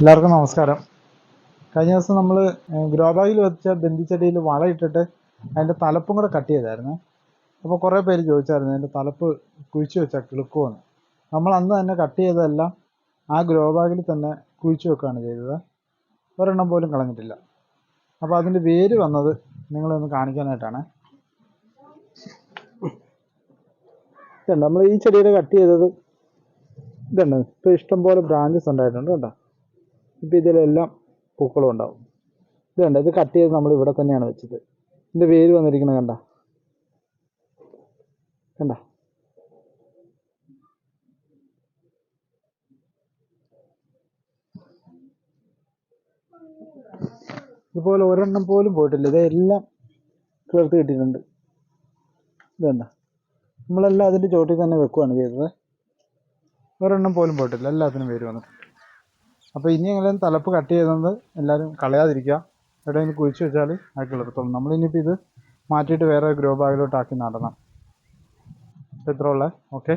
എല്ലാവർക്കും നമസ്കാരം. കഴിഞ്ഞ ദിവസം നമ്മൾ ഗ്രോബാഗിൽ വെച്ച ബന്ധിച്ചെടിയിൽ വളയിട്ടിട്ട് അതിന്റെ തലപ്പും കൂടെ കട്ട് ചെയ്തായിരുന്നു. അപ്പോൾ കുറേ പേര് ചോദിച്ചായിരുന്നു അതിന്റെ തലപ്പ് കുഴിച്ചു വെച്ചാൽ കിളുക്കുമെന്ന് നമ്മൾ അന്ന് തന്നെ കട്ട് ചെയ്തതെല്ലാം ആ ഗ്രോബാഗിൽ തന്നെ കുഴിച്ചു വെക്കുകയാണ് ചെയ്തത്. ഒരെണ്ണം പോലും കളഞ്ഞിട്ടില്ല. അപ്പോൾ അതിന്റെ വേര് വന്നത് നിങ്ങളെ ഒന്ന് കാണിക്കാനായിട്ടാണ് നമ്മൾ ഈ ചെടിയുടെ കട്ട് ചെയ്തത് ഇതുണ്ട്. ഇപ്പോൾ ഇഷ്ടംപോലെ ബ്രാഞ്ചസ് ഉണ്ടായിട്ടുണ്ട് കേട്ടോ. ഇപ്പം ഇതിലെല്ലാം പൂക്കളും ഉണ്ടാവും. ഇത് കണ്ട? ഇത് കട്ട് ചെയ്ത് നമ്മൾ ഇവിടെ തന്നെയാണ് വെച്ചത്. ഇതിന്റെ വേര് വന്നിരിക്കുന്നത് കണ്ട? കണ്ട? ഇതുപോലെ ഒരെണ്ണം പോലും പോയിട്ടില്ല. ഇതെല്ലാം ചേർത്ത് കിട്ടിയിട്ടുണ്ട്. ഇത് കണ്ട? നമ്മളെല്ലാം അതിന്റെ ചോട്ടിൽ തന്നെ വെക്കുകയാണ് ചെയ്തത്. ഒരെണ്ണം പോലും പോയിട്ടില്ല. എല്ലാത്തിനും വേര് വന്നിട്ടുണ്ട് അപ്പോൾ ഇനി എങ്ങനെ തലപ്പ് കട്ട് ചെയ്തുകൊണ്ട് എല്ലാവരും കളയാതിരിക്കുക. എവിടെയെങ്കിലും കുഴിച്ച് വെച്ചാൽ അത് നമ്മൾ നമ്മളിനിയിപ്പോൾ ഇത് മാറ്റിയിട്ട് വേറെ ഗ്രോ ബാഗിലോട്ട് ആക്കി നടണം ഇത്ര ഉള്ളത് ഓക്കെ